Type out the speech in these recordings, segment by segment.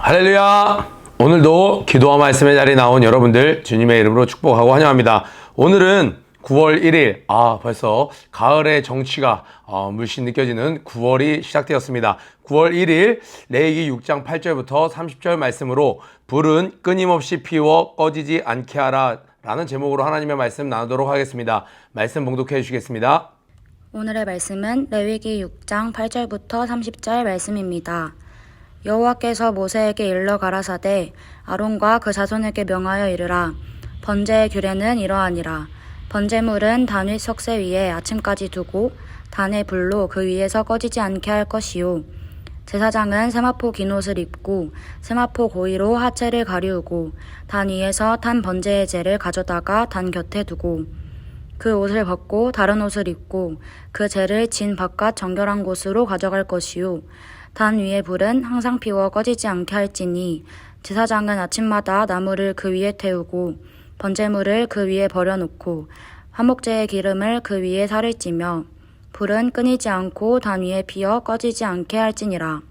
할렐루야! 오늘도 기도와 말씀의 자리에 나온 여러분들 주님의 이름으로 축복하고 환영합니다. 오늘은 9월 1일, 아, 벌써 가을의 정취가 어, 물씬 느껴지는 9월이 시작되었습니다. 9월 1일, 레이기 6장 8절부터 30절 말씀으로 불은 끊임없이 피워 꺼지지 않게 하라 라는 제목으로 하나님의 말씀 나누도록 하겠습니다. 말씀 봉독해 주시겠습니다. 오늘의 말씀은 레위기 6장 8절부터 30절 말씀입니다. 여호와께서 모세에게 일러 가라사대 아론과 그 자손에게 명하여 이르라. 번제의 규례는 이러하니라. 번제물은 단윗 석쇠 위에 아침까지 두고 단의 불로 그 위에서 꺼지지 않게 할 것이요. 제사장은 세마포 긴 옷을 입고 세마포 고이로 하체를 가리우고 단 위에서 탄 번제의 재를 가져다가 단 곁에 두고 그 옷을 벗고 다른 옷을 입고 그 재를 진 바깥 정결한 곳으로 가져갈 것이요 단 위에 불은 항상 피워 꺼지지 않게 할지니 제사장은 아침마다 나무를 그 위에 태우고 번제물을 그 위에 버려놓고 화목제의 기름을 그 위에 살을 찌며 불은 끊이지 않고 단 위에 피어 꺼지지 않게 할지니라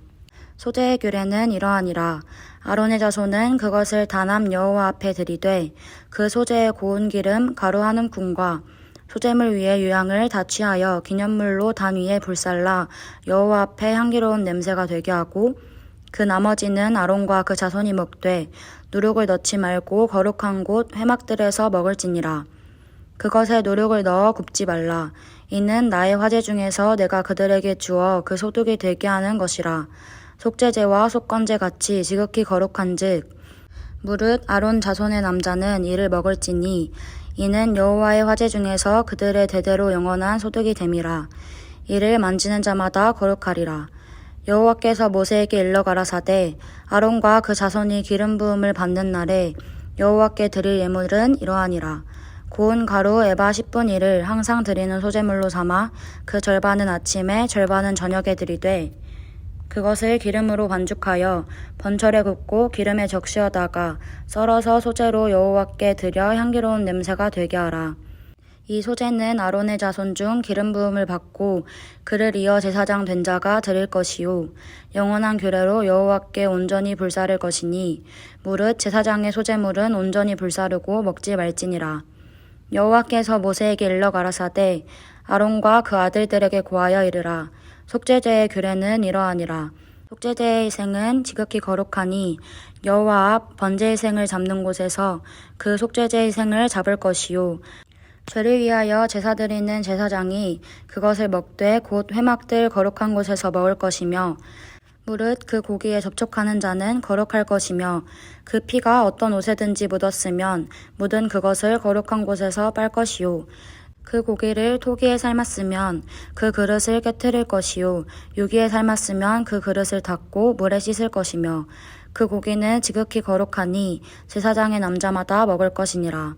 소재의 규례는 이러하니라. 아론의 자손은 그것을 단암 여호와 앞에 들이되 그 소재의 고운 기름 가루 한 움큼과 소재물 위에 유향을 다 취하여 기념물로 단 위에 불살라 여호와 앞에 향기로운 냄새가 되게 하고 그 나머지는 아론과 그 자손이 먹되 누룩을 넣지 말고 거룩한 곳 회막들에서 먹을지니라. 그것에 노력을 넣어 굽지 말라. 이는 나의 화제 중에서 내가 그들에게 주어 그 소득이 되게 하는 것이라. 속죄제와 속건제 같이 지극히 거룩한즉 무릇 아론 자손의 남자는 이를 먹을지니 이는 여호와의 화제 중에서 그들의 대대로 영원한 소득이 됨이라. 이를 만지는 자마다 거룩하리라. 여호와께서 모세에게 일러 가라사대 아론과 그 자손이 기름 부음을 받는 날에 여호와께 드릴 예물은 이러하니라. 고운 가루 에바 10분 1을 항상 드리는 소재물로 삼아 그 절반은 아침에 절반은 저녁에 드리되 그것을 기름으로 반죽하여 번철에 굽고 기름에 적시어다가 썰어서 소재로 여호와께 드려 향기로운 냄새가 되게 하라. 이 소재는 아론의 자손 중 기름 부음을 받고 그를 이어 제사장 된 자가 드릴 것이요 영원한 규례로 여호와께 온전히 불사를 것이니 무릇 제사장의 소재물은 온전히 불사르고 먹지 말지니라. 여호와께서 모세에게 일러 가라사대 아론과 그 아들들에게 고하여 이르라 속죄제의 규례는 이러하니라. 속죄제의 생은 지극히 거룩하니 여호와 앞 번제의 생을 잡는 곳에서 그 속죄제의 생을 잡을 것이요. 죄를 위하여 제사 드리는 제사장이 그것을 먹되 곧 회막들 거룩한 곳에서 먹을 것이며 무릇 그 고기에 접촉하는 자는 거룩할 것이며 그 피가 어떤 옷에든지 묻었으면 묻은 그것을 거룩한 곳에서 빨 것이요 그 고기를 토기에 삶았으면 그 그릇을 깨뜨릴 것이요. 유기에 삶았으면 그 그릇을 닦고 물에 씻을 것이며 그 고기는 지극히 거룩하니 제사장의 남자마다 먹을 것이니라.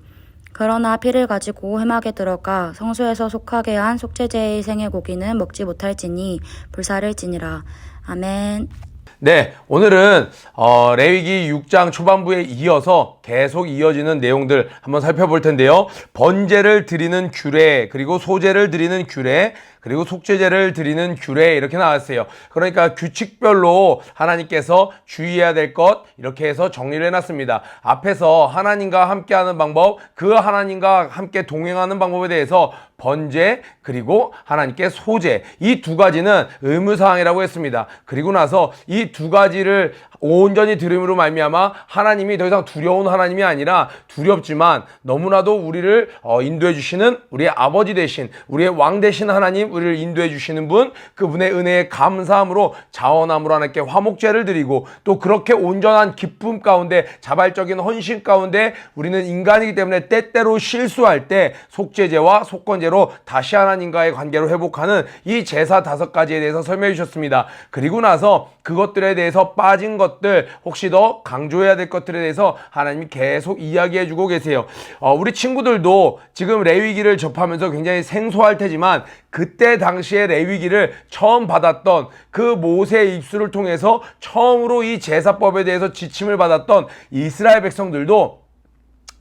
그러나 피를 가지고 회막에 들어가 성소에서 속하게 한 속죄제의 생의 고기는 먹지 못할지니 불사를지니라. 아멘. 네, 오늘은 어, 레위기 6장 초반부에 이어서 계속 이어지는 내용들 한번 살펴볼 텐데요. 번제를 드리는 규례, 그리고 소제를 드리는 규례, 그리고 속죄제를 드리는 규례 이렇게 나왔어요. 그러니까 규칙별로 하나님께서 주의해야 될 것 이렇게 해서 정리를 해놨습니다. 앞에서 하나님과 함께하는 방법, 그 하나님과 함께 동행하는 방법에 대해서 번제 그리고 하나님께 소제 이 두 가지는 의무 사항이라고 했습니다. 그리고 나서 이 두 가지를 온전히 들음으로 말미암아 하나님이 더 이상 두려운 하나님이 아니라 두렵지만 너무나도 우리를 어, 인도해 주시는 우리의 아버지 대신 우리의 왕 대신 하나님 우리를 인도해 주시는 분 그분의 은혜에 감사함으로 자원함으로 하나님께 화목제를 드리고 또 그렇게 온전한 기쁨 가운데 자발적인 헌신 가운데 우리는 인간이기 때문에 때때로 실수할 때 속죄제와 속건제로 다시 하나님과의 관계로 회복하는 이 제사 다섯 가지에 대해서 설명해 주셨습니다. 그리고 나서 그것들에 대해서 빠진 것들 혹시 더 강조해야 될 것들에 대해서 하나님이 계속 이야기해 주고 계세요. 어, 우리 친구들도 지금 레위기를 접하면서 굉장히 생소할 테지만 그때 당시에 레위기를 처음 받았던 그 모세의 입술을 통해서 처음으로 이 제사법에 대해서 지침을 받았던 이스라엘 백성들도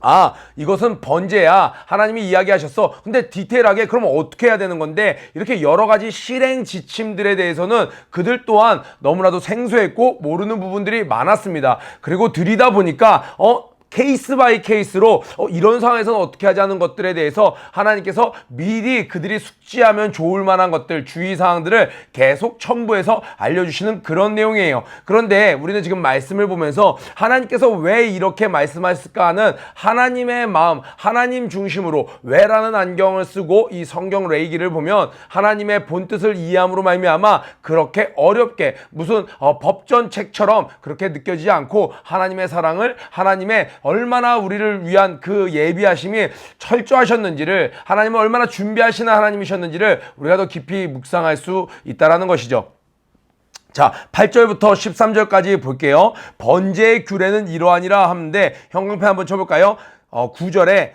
아, 이것은 번제야. 하나님이 이야기하셨어. 근데 디테일하게 그럼 어떻게 해야 되는 건데 이렇게 여러 가지 실행 지침들에 대해서는 그들 또한 너무나도 생소했고 모르는 부분들이 많았습니다. 그리고 들이다 보니까 어 케이스 바이 케이스로 어, 이런 상황에서는 어떻게 하자는 것들에 대해서 하나님께서 미리 그들이 숙지하면 좋을 만한 것들 주의 사항들을 계속 첨부해서 알려주시는 그런 내용이에요. 그런데 우리는 지금 말씀을 보면서 하나님께서 왜 이렇게 말씀하셨을까 하는 하나님의 마음, 하나님 중심으로 왜라는 안경을 쓰고 이 성경 레이기를 보면 하나님의 본 뜻을 이해함으로 말미암아 그렇게 어렵게 무슨 어, 법전 책처럼 그렇게 느껴지지 않고 하나님의 사랑을 하나님의 얼마나 우리를 위한 그 예비하심이 철저하셨는지를 하나님은 얼마나 준비하시는 하나님이셨는지를 우리가 더 깊이 묵상할 수 있다라는 것이죠. 자, 8절부터 13절까지 볼게요. 번제의 규례는 이러하니라 하는데 형광펜 한번 쳐볼까요? 어, 9절에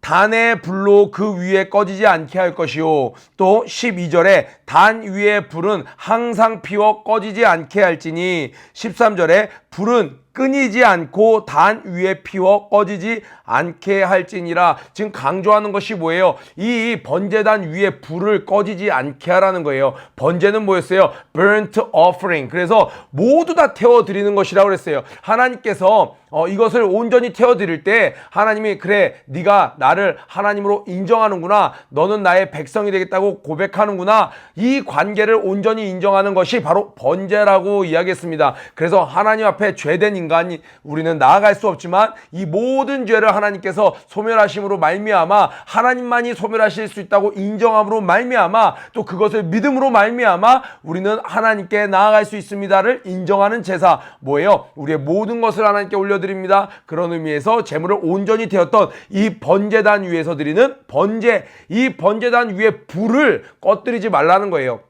단의 불로 그 위에 꺼지지 않게 할 것이요. 또 12절에 단 위에 불은 항상 피워 꺼지지 않게 할지니 13절에 불은 끊이지 않고 단 위에 피워 꺼지지 않게 할지니라. 지금 강조하는 것이 뭐예요? 이 번제단 위에 불을 꺼지지 않게 하라는 거예요. 번제는 뭐였어요? burnt offering. 그래서 모두 다 태워 드리는 것이라고 그랬어요. 하나님께서 어, 이것을 온전히 태워 드릴 때 하나님이 그래 네가 나를 하나님으로 인정하는구나. 너는 나의 백성이 되겠다고 고백하는구나. 이 관계를 온전히 인정하는 것이 바로 번제라고 이야기했습니다. 그래서 하나님 앞에 죄된 인간이 우리는 나아갈 수 없지만 이 모든 죄를 하나님께서 소멸하심으로 말미암아 하나님만이 소멸하실 수 있다고 인정함으로 말미암아 또 그것을 믿음으로 말미암아 우리는 하나님께 나아갈 수 있습니다를 인정하는 제사 뭐예요? 우리의 모든 것을 하나님께 올려 드립니다. 그런 의미에서 재물을 온전히 되었던 이 번제단 위에서 드리는 번제 이 번제단 위에 불을 꺼뜨리지 말라는 거예요.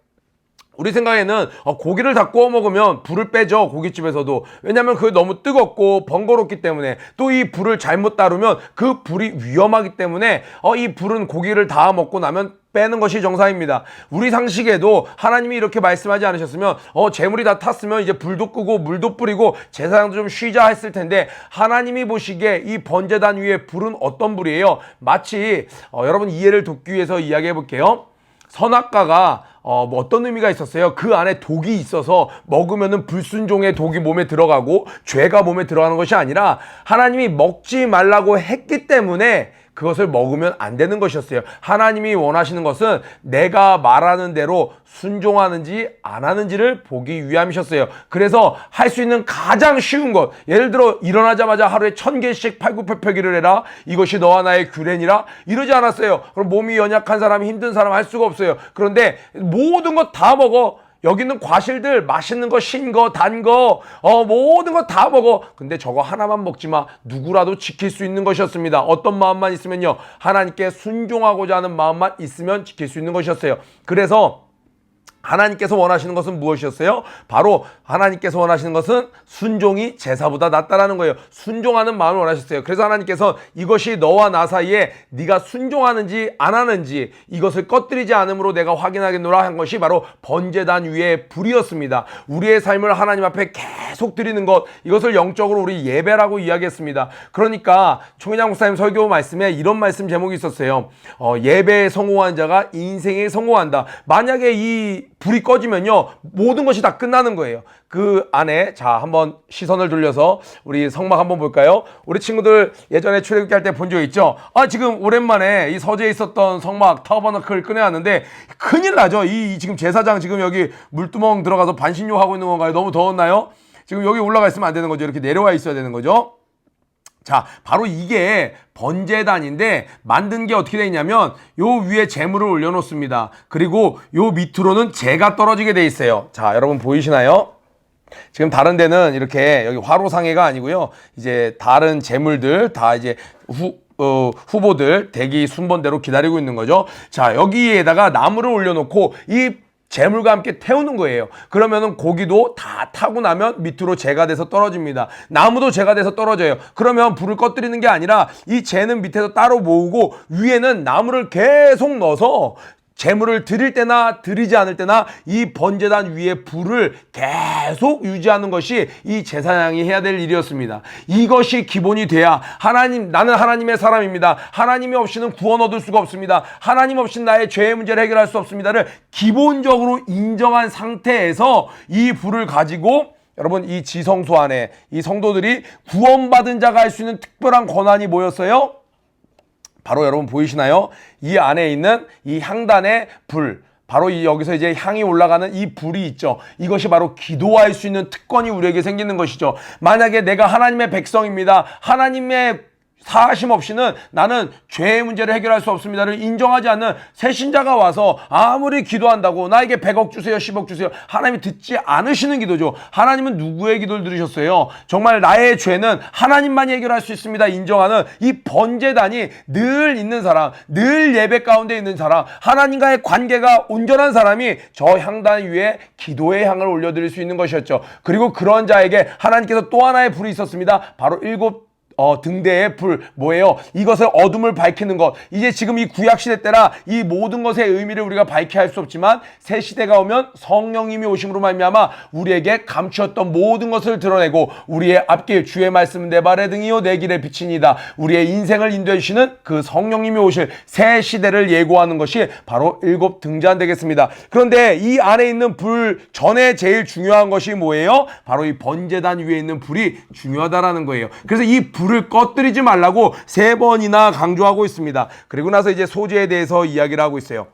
우리 생각에는 어, 고기를 다 구워 먹으면 불을 빼죠 고깃집에서도 왜냐하면 그게 너무 뜨겁고 번거롭기 때문에 또 이 불을 잘못 다루면 그 불이 위험하기 때문에 어, 이 불은 고기를 다 먹고 나면 빼는 것이 정상입니다. 우리 상식에도 하나님이 이렇게 말씀하지 않으셨으면 어 재물이 다 탔으면 이제 불도 끄고 물도 뿌리고 제사장도 좀 쉬자 했을 텐데 하나님이 보시기에 이 번제단 위에 불은 어떤 불이에요? 마치 어, 여러분 이해를 돕기 위해서 이야기해 볼게요. 선악과가 어, 뭐 어떤 의미가 있었어요? 그 안에 독이 있어서 먹으면은 불순종의 독이 몸에 들어가고 죄가 몸에 들어가는 것이 아니라 하나님이 먹지 말라고 했기 때문에 그것을 먹으면 안 되는 것이었어요. 하나님이 원하시는 것은 내가 말하는 대로 순종하는지 안 하는지를 보기 위함이셨어요. 그래서 할 수 있는 가장 쉬운 것. 예를 들어 일어나자마자 하루에 천 개씩 팔굽혀펴기를 해라. 이것이 너와 나의 규례니라. 이러지 않았어요. 그럼 몸이 연약한 사람, 힘든 사람 할 수가 없어요. 그런데 모든 것 다 먹어. 여기 있는 과실들 맛있는 거, 신 거, 단 거, 어, 모든 거 다 먹어. 근데 저거 하나만 먹지 마. 누구라도 지킬 수 있는 것이었습니다. 어떤 마음만 있으면요. 하나님께 순종하고자 하는 마음만 있으면 지킬 수 있는 것이었어요. 그래서 하나님께서 원하시는 것은 무엇이었어요? 바로 하나님께서 원하시는 것은 순종이 제사보다 낫다라는 거예요. 순종하는 마음을 원하셨어요. 그래서 하나님께서 이것이 너와 나 사이에 네가 순종하는지 안 하는지 이것을 꺼뜨리지 않음으로 내가 확인하겠노라 한 것이 바로 번제단 위에 불이었습니다. 우리의 삶을 하나님 앞에 계속 드리는 것 이것을 영적으로 우리 예배라고 이야기했습니다. 그러니까 총회장 목사님 설교 말씀에 이런 말씀 제목이 있었어요. 어, 예배에 성공한 자가 인생에 성공한다. 만약에 이 불이 꺼지면요 모든 것이 다 끝나는 거예요. 그 안에 자 한번 시선을 돌려서 우리 성막 한번 볼까요? 우리 친구들 예전에 출애굽기 할 때 본 적 있죠? 아 지금 오랜만에 이 서재에 있었던 성막 타버너클 꺼내왔는데 큰일 나죠. 이, 이 지금 제사장 지금 여기 물두멍 들어가서 반신욕 하고 있는 건가요? 너무 더웠나요? 지금 여기 올라가 있으면 안 되는 거죠. 이렇게 내려와 있어야 되는 거죠. 자, 바로 이게 번제단인데 만든 게 어떻게 되냐면 요 위에 재물을 올려 놓습니다. 그리고 요 밑으로는 재가 떨어지게 돼 있어요. 자, 여러분 보이시나요? 지금 다른 데는 이렇게 여기 화로상해가 아니고요. 이제 다른 재물들 다 이제 후, 어, 후보들 대기 순번대로 기다리고 있는 거죠. 자, 여기에다가 나무를 올려놓고 이 재물과 함께 태우는 거예요. 그러면은 고기도 다 타고 나면 밑으로 재가 돼서 떨어집니다. 나무도 재가 돼서 떨어져요. 그러면 불을 꺼뜨리는 게 아니라 이 재는 밑에서 따로 모으고 위에는 나무를 계속 넣어서 재물을 드릴 때나 드리지 않을 때나 이 번제단 위에 불을 계속 유지하는 것이 이 제사장이 해야 될 일이었습니다. 이것이 기본이 돼야 하나님 나는 하나님의 사람입니다. 하나님이 없이는 구원 얻을 수가 없습니다. 하나님 없이는 나의 죄의 문제를 해결할 수 없습니다를 기본적으로 인정한 상태에서 이 불을 가지고 여러분 이 지성소 안에 이 성도들이 구원받은 자가 할 수 있는 특별한 권한이 뭐였어요? 바로 여러분 보이시나요? 이 안에 있는 이 향단의 불. 바로 이 여기서 이제 향이 올라가는 이 불이 있죠. 이것이 바로 기도할 수 있는 특권이 우리에게 생기는 것이죠. 만약에 내가 하나님의 백성입니다. 하나님의 사하심 없이는 나는 죄의 문제를 해결할 수 없습니다를 인정하지 않는 새신자가 와서 아무리 기도한다고 나에게 100억 주세요, 10억 주세요. 하나님이 듣지 않으시는 기도죠. 하나님은 누구의 기도를 들으셨어요? 정말 나의 죄는 하나님만이 해결할 수 있습니다. 인정하는 이 번제단이 늘 있는 사람, 늘 예배 가운데 있는 사람, 하나님과의 관계가 온전한 사람이 저 향단 위에 기도의 향을 올려드릴 수 있는 것이었죠. 그리고 그런 자에게 하나님께서 또 하나의 불이 있었습니다. 바로 일곱 어, 등대의 불 뭐예요? 이것을 어둠을 밝히는 것. 이제 지금 이 구약 시대 때라 이 모든 것의 의미를 우리가 밝게 할수 없지만 새 시대가 오면 성령님이 오심으로 말미암아 우리에게 감추었던 모든 것을 드러내고 우리의 앞길 주의 말씀 내 발의 등이요 내 길의 빛이니다. 우리의 인생을 인도해 주시는 그 성령님이 오실 새 시대를 예고하는 것이 바로 일곱 등잔 되겠습니다. 그런데 이 안에 있는 불 전에 제일 중요한 것이 뭐예요? 바로 이 번제단 위에 있는 불이 중요하다라는 거예요. 그래서 이 불을 꺼뜨리지 말라고 세 번이나 강조하고 있습니다. 그리고 나서 이제 소재에 대해서 이야기를 하고 있어요.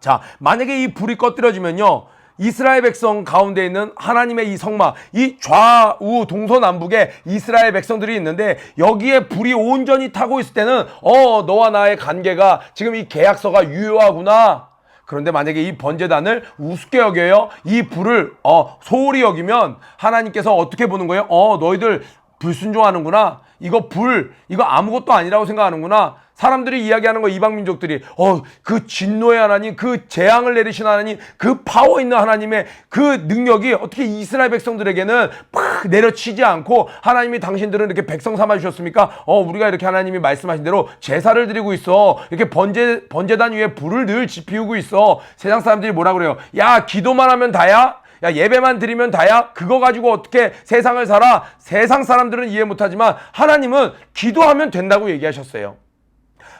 자, 만약에 이 불이 꺼뜨려지면요. 이스라엘 백성 가운데 있는 하나님의 이 성막, 이 좌우 동서남북에 이스라엘 백성들이 있는데 여기에 불이 온전히 타고 있을 때는 어, 너와 나의 관계가 지금 이 계약서가 유효하구나. 그런데 만약에 이 번제단을 우습게 여겨요. 이 불을 어, 소홀히 여기면 하나님께서 어떻게 보는 거예요? 어, 너희들 불순종하는구나. 이거 불, 이거 아무것도 아니라고 생각하는구나. 사람들이 이야기하는 거 이방 민족들이 어 그 진노의 하나님, 그 재앙을 내리신 하나님, 그 파워 있는 하나님의 그 능력이 어떻게 이스라엘 백성들에게는 팍 내려치지 않고 하나님이 당신들은 이렇게 백성 삼아 주셨습니까? 어 우리가 이렇게 하나님이 말씀하신 대로 제사를 드리고 있어. 이렇게 번제 번제단 위에 불을 늘 지피우고 있어. 세상 사람들이 뭐라 그래요? 야 기도만 하면 다야? 야 예배만 드리면 다야? 그거 가지고 어떻게 세상을 살아? 세상 사람들은 이해 못하지만 하나님은 기도하면 된다고 얘기하셨어요.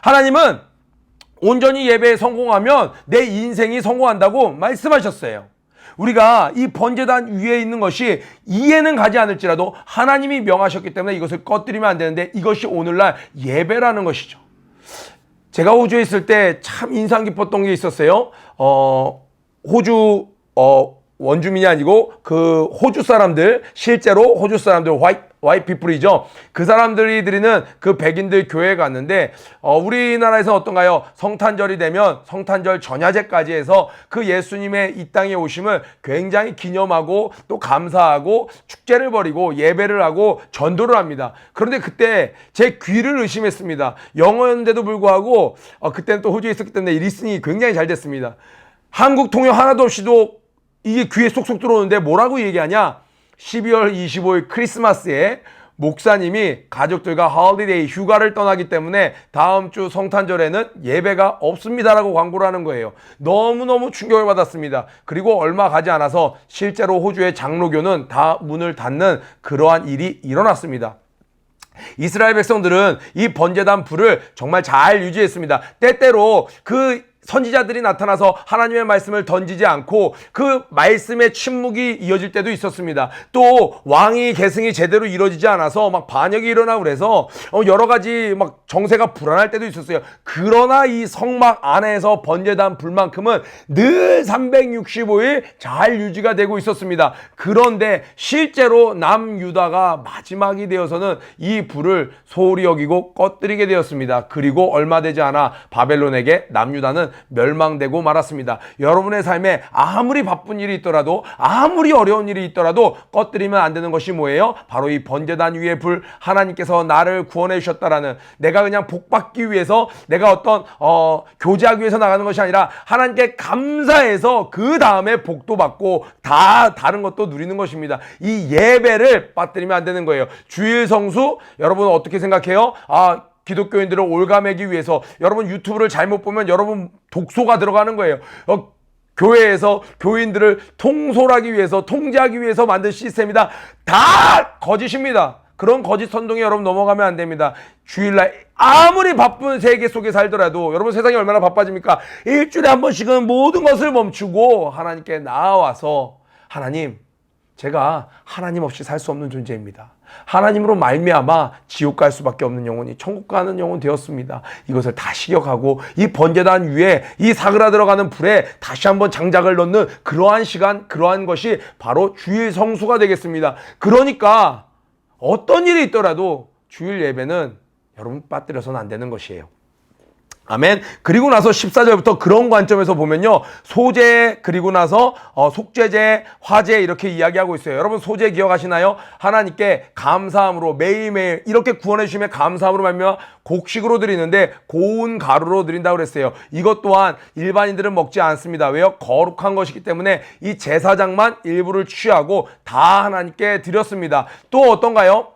하나님은 온전히 예배에 성공하면 내 인생이 성공한다고 말씀하셨어요. 우리가 이 번제단 위에 있는 것이 이해는 가지 않을지라도 하나님이 명하셨기 때문에 이것을 꺼뜨리면 안 되는데 이것이 오늘날 예배라는 것이죠. 제가 호주에 있을 때 참 인상 깊었던 게 있었어요. 어, 호주 어, 원주민이 아니고 그 호주 사람들 실제로 호주 사람들 화이 와이 피플이죠. 그 사람들이 드리는 그 백인들 교회에 갔는데 어, 우리나라에서 어떤가요? 성탄절이 되면 성탄절 전야제까지 해서 그 예수님의 이 땅에 오심을 굉장히 기념하고 또 감사하고 축제를 벌이고 예배를 하고 전도를 합니다. 그런데 그때 제 귀를 의심했습니다. 영어인데도 불구하고 어, 그때는 또 호주에 있었기 때문에 리스닝이 굉장히 잘 됐습니다. 한국 통역 하나도 없이도 이게 귀에 쏙쏙 들어오는데 뭐라고 얘기하냐? 12월 25일 크리스마스에 목사님이 가족들과 홀리데이 휴가를 떠나기 때문에 다음 주 성탄절에는 예배가 없습니다라고 광고를 하는 거예요. 너무너무 충격을 받았습니다. 그리고 얼마 가지 않아서 실제로 호주의 장로교는 다 문을 닫는 그러한 일이 일어났습니다. 이스라엘 백성들은 이 번제단 불을 정말 잘 유지했습니다. 때때로 그 선지자들이 나타나서 하나님의 말씀을 던지지 않고 그 말씀의 침묵이 이어질 때도 있었습니다. 또 왕이 계승이 제대로 이루어지지 않아서 막 반역이 일어나고 그래서 어, 여러 가지 막 정세가 불안할 때도 있었어요. 그러나 이 성막 안에서 번제단 불만큼은 늘 365일 잘 유지가 되고 있었습니다. 그런데 실제로 남유다가 마지막이 되어서는 이 불을 소홀히 여기고 꺼뜨리게 되었습니다. 그리고 얼마 되지 않아 바벨론에게 남유다는 멸망되고 말았습니다. 여러분의 삶에 아무리 바쁜 일이 있더라도 아무리 어려운 일이 있더라도 꺼뜨리면 안 되는 것이 뭐예요? 바로 이 번제단 위에 불 하나님께서 나를 구원해 주셨다라는 내가 그냥 복 받기 위해서 내가 어떤 어 교제하기 위해서 나가는 것이 아니라 하나님께 감사해서 그 다음에 복도 받고 다 다른 것도 누리는 것입니다. 이 예배를 빠뜨리면 안 되는 거예요. 주일 성수 여러분 어떻게 생각해요? 아 기독교인들을 올가매기 위해서 여러분 유튜브를 잘못 보면 여러분 독소가 들어가는 거예요. 어, 교회에서 교인들을 통솔하기 위해서 통제하기 위해서 만든 시스템이다. 다 거짓입니다. 그런 거짓 선동에 여러분 넘어가면 안 됩니다. 주일날 아무리 바쁜 세계 속에 살더라도 여러분 세상이 얼마나 바빠집니까? 일주일에 한 번씩은 모든 것을 멈추고 하나님께 나아와서 하나님 제가 하나님 없이 살 수 없는 존재입니다. 하나님으로 말미암아 지옥 갈 수밖에 없는 영혼이 천국 가는 영혼 되었습니다. 이것을 다 식역하고 이 번제단 위에 이 사그라 들어가는 불에 다시 한번 장작을 넣는 그러한 시간, 그러한 것이 바로 주일 성수가 되겠습니다. 그러니까 어떤 일이 있더라도 주일 예배는 여러분 빠뜨려서는 안 되는 것이에요. 아멘. 그리고 나서 14절부터 그런 관점에서 보면요. 소재, 그리고 나서 어, 속죄제, 화제 이렇게 이야기하고 있어요. 여러분 소재 기억하시나요? 하나님께 감사함으로 매일매일 이렇게 구원해 주시면 감사함으로 말며 곡식으로 드리는데 고운 가루로 드린다고 그랬어요. 이것 또한 일반인들은 먹지 않습니다. 왜요? 거룩한 것이기 때문에 이 제사장만 일부를 취하고 다 하나님께 드렸습니다. 또 어떤가요?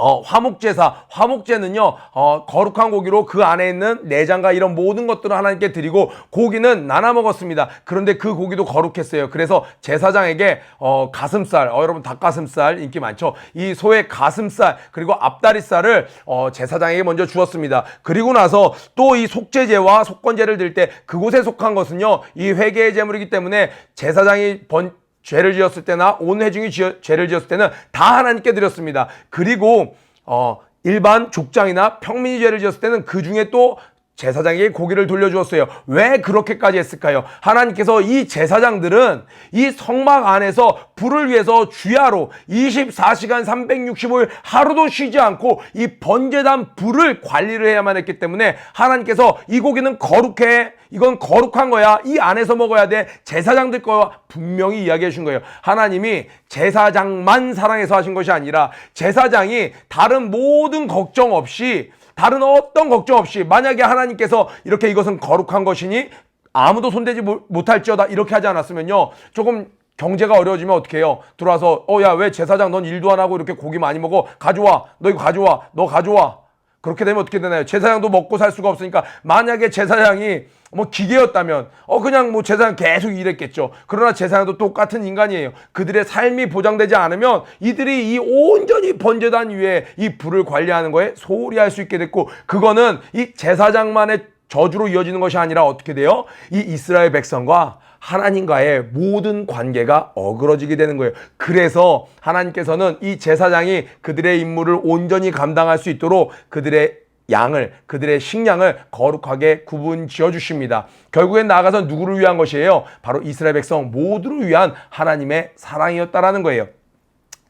어, 화목제사, 화목제는요, 어, 거룩한 고기로 그 안에 있는 내장과 이런 모든 것들을 하나님께 드리고 고기는 나눠 먹었습니다. 그런데 그 고기도 거룩했어요. 그래서 제사장에게 어, 가슴살, 어, 여러분 닭가슴살 인기 많죠? 이 소의 가슴살 그리고 앞다리살을 어, 제사장에게 먼저 주었습니다. 그리고 나서 또 이 속죄제와 속건제를 드릴 때 그곳에 속한 것은요, 이 회개의 제물이기 때문에 제사장이 번 죄를 지었을 때나 온 회중이 지어, 죄를 지었을 때는 다 하나님께 드렸습니다. 그리고 어, 일반 족장이나 평민이 죄를 지었을 때는 그 중에 또 제사장에게 고기를 돌려주었어요. 왜 그렇게까지 했을까요? 하나님께서 이 제사장들은 이 성막 안에서 불을 위해서 주야로 24시간 365일 하루도 쉬지 않고 이 번제단 불을 관리를 해야만 했기 때문에 하나님께서 이 고기는 거룩해. 이건 거룩한 거야. 이 안에서 먹어야 돼. 제사장들 거와 분명히 이야기해 준 거예요. 하나님이 제사장만 사랑해서 하신 것이 아니라 제사장이 다른 모든 걱정 없이 다른 어떤 걱정 없이 만약에 하나님께서 이렇게 이것은 거룩한 것이니 아무도 손대지 못- 못할지어다 이렇게 하지 않았으면요. 조금 경제가 어려워지면 어떻게 해요? 들어와서 어 야 왜 제사장 넌 일도 안 하고 이렇게 고기 많이 먹어? 가져와. 너 이거 가져와. 너 가져와 그렇게 되면 어떻게 되나요 제사장도 먹고 살 수가 없으니까 만약에 제사장이 뭐 기계였다면 어 그냥 뭐 제사장 계속 일했겠죠. 그러나 제사장도 똑같은 인간이에요. 그들의 삶이 보장되지 않으면 이들이 이 온전히 번제단 위에 이 불을 관리하는 거에 소홀히 할 수 있게 됐고 그거는 이 제사장만의 저주로 이어지는 것이 아니라 어떻게 돼요? 이 이스라엘 백성과 하나님과의 모든 관계가 어그러지게 되는 거예요. 그래서 하나님께서는 이 제사장이 그들의 임무를 온전히 감당할 수 있도록 그들의 양을 그들의 식량을 거룩하게 구분 지어 주십니다. 결국엔 나아가서 누구를 위한 것이에요? 바로 이스라엘 백성 모두를 위한 하나님의 사랑이었다라는 거예요.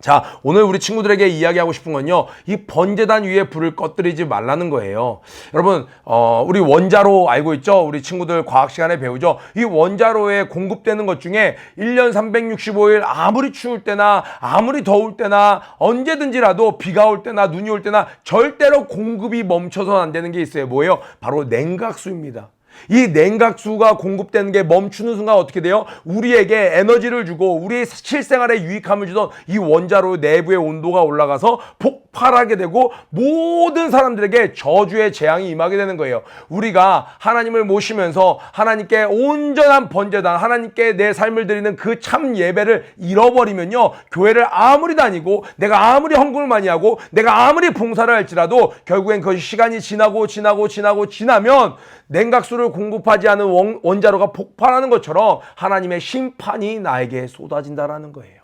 자, 오늘 우리 친구들에게 이야기하고 싶은 건요, 이 번제단 위에 불을 꺼뜨리지 말라는 거예요. 여러분, 어, 우리 원자로 알고 있죠? 우리 친구들 과학 시간에 배우죠? 이 원자로에 공급되는 것 중에 1년 365일 아무리 추울 때나 아무리 더울 때나 언제든지라도 비가 올 때나 눈이 올 때나 절대로 공급이 멈춰서는 안 되는 게 있어요. 뭐예요? 바로 냉각수입니다. 이 냉각수가 공급되는 게 멈추는 순간 어떻게 돼요? 우리에게 에너지를 주고 우리의 실생활에 유익함을 주던 이 원자로 내부의 온도가 올라가서 폭발하게 되고 모든 사람들에게 저주의 재앙이 임하게 되는 거예요. 우리가 하나님을 모시면서 하나님께 온전한 번제단, 하나님께 내 삶을 드리는 그 참 예배를 잃어버리면요. 교회를 아무리 다니고 내가 아무리 헌금을 많이 하고 내가 아무리 봉사를 할지라도 결국엔 그것이 시간이 지나고 지나고 지나고 지나면 냉각수를 공급하지 않은 원, 원자로가 폭발하는 것처럼 하나님의 심판이 나에게 쏟아진다라는 거예요.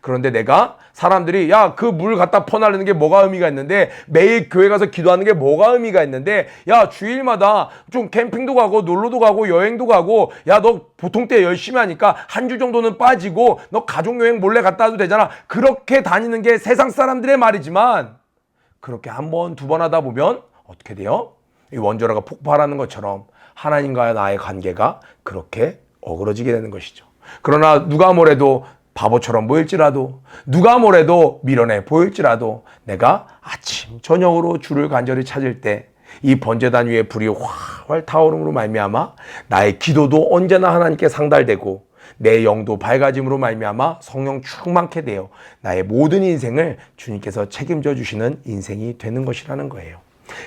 그런데 내가 사람들이 야 그 물 갖다 퍼나르는 게 뭐가 의미가 있는데 매일 교회 가서 기도하는 게 뭐가 의미가 있는데 야 주일마다 좀 캠핑도 가고 놀러도 가고 여행도 가고 야 너 보통 때 열심히 하니까 한 주 정도는 빠지고 너 가족 여행 몰래 갔다 와도 되잖아 그렇게 다니는 게 세상 사람들의 말이지만 그렇게 한 번 두 번 하다 보면 어떻게 돼요? 이 원자로가 폭발하는 것처럼 하나님과 나의 관계가 그렇게 어그러지게 되는 것이죠. 그러나 누가 뭐래도 바보처럼 보일지라도 누가 뭐래도 미련해 보일지라도 내가 아침 저녁으로 주를 간절히 찾을 때 이 번제단 위에 불이 활활 타오름으로 말미암아 나의 기도도 언제나 하나님께 상달되고 내 영도 밝아짐으로 말미암아 성령 충만케 되어 나의 모든 인생을 주님께서 책임져 주시는 인생이 되는 것이라는 거예요.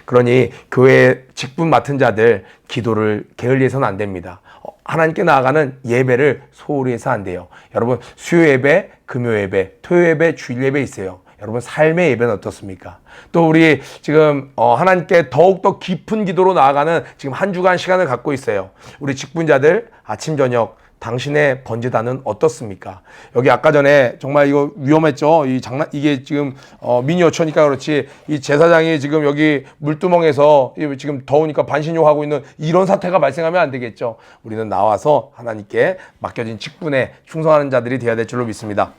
그러니 교회 직분 맡은 자들 기도를 게을리해서는 안 됩니다. 어, 하나님께 나아가는 예배를 소홀히 해서 안 돼요. 여러분 수요 예배, 금요 예배, 토요 예배, 주일 예배 있어요. 여러분 삶의 예배는 어떻습니까? 또 우리 지금 어, 하나님께 더욱 더 깊은 기도로 나아가는 지금 한 주간 시간을 갖고 있어요. 우리 직분자들 아침 저녁 당신의 번제단은 어떻습니까? 여기 아까 전에 정말 이거 위험했죠. 이 장난 이게 지금 어, 미니어처니까 그렇지 이 제사장이 지금 여기 물두멍에서 이 지금 더우니까 반신욕 하고 있는 이런 사태가 발생하면 안 되겠죠. 우리는 나와서 하나님께 맡겨진 직분에 충성하는 자들이 되어야 될 줄로 믿습니다.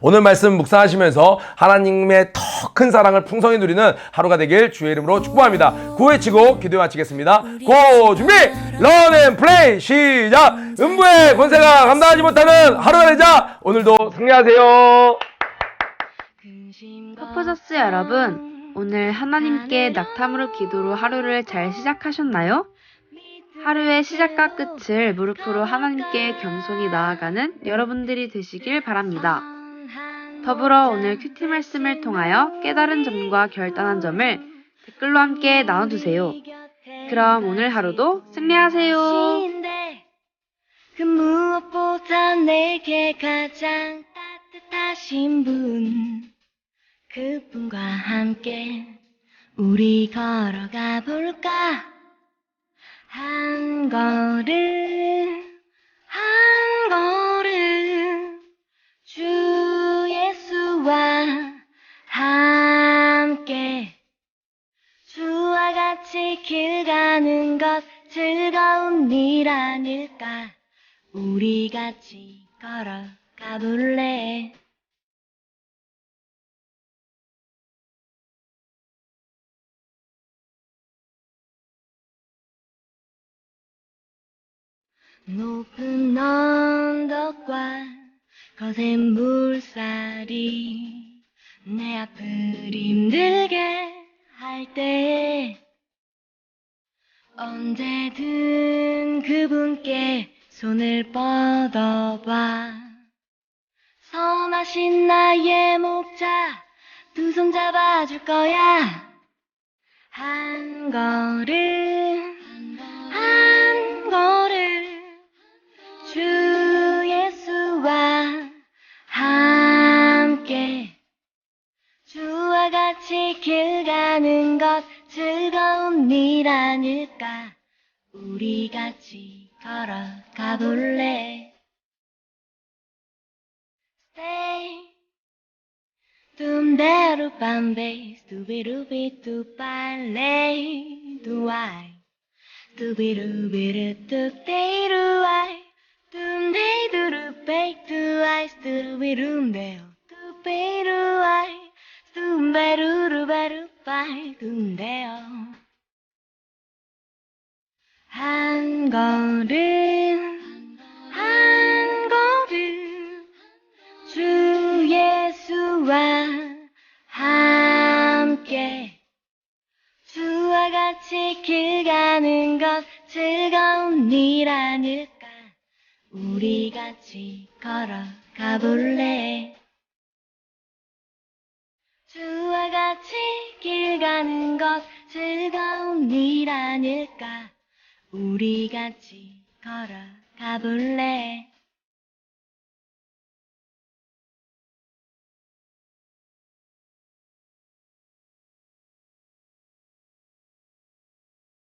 오늘 말씀 묵상하시면서 하나님의 더 큰 사랑을 풍성히 누리는 하루가 되길 주의 이름으로 축복합니다. 구회치고 기도 마치겠습니다. 고 준비 런앤 플레이 시작 음부의 권세가 감당하지 못하는 하루가 되자 오늘도 승리하세요. 퍼포저스 여러분, 오늘 하나님께 낙탐으로 기도로 하루를 잘 시작하셨나요? 하루의 시작과 끝을 무릎으로 하나님께 겸손히 나아가는 여러분들이 되시길 바랍니다. 더불어 오늘 큐티 말씀을 통하여 깨달은 점과 결단한 점을 댓글로 함께 나눠주세요. 그럼 오늘 하루도 승리하세요. 그 무엇보다 내게 가장 따뜻하신 분 그분과 함께 우리 걸어가 볼까 한 걸음 한 걸음 주 예수와 함께 주와 같이 길 가는 것 즐거운 일 아닐까? 우리 같이 걸어가 볼래 높은 언덕과 거센 물살이 내 앞을 힘들게 할 때 언제든 그분께 손을 뻗어봐. 선하신 나의 목자 두 손 잡아줄 거야. 한 걸음 한 같이 걸어가 볼래? Stay. 둠베루 밤베 스투비루비 뚜빨레 두아이. 두비루비르 뚝데이루아이. 둠데이두루베이 두아이. 스투비룸베오 뚜베이루아이. 둠베루루베루빠이. 둠데오 한 걸음 한 걸음 주 예수와 함께 주와 같이 길 가는 것 즐거운 일 아닐까? 우리 같이 걸어가 볼래? 주와 같이 길 가는 것 즐거운 일 아닐까 우리 같이 걸어가 볼래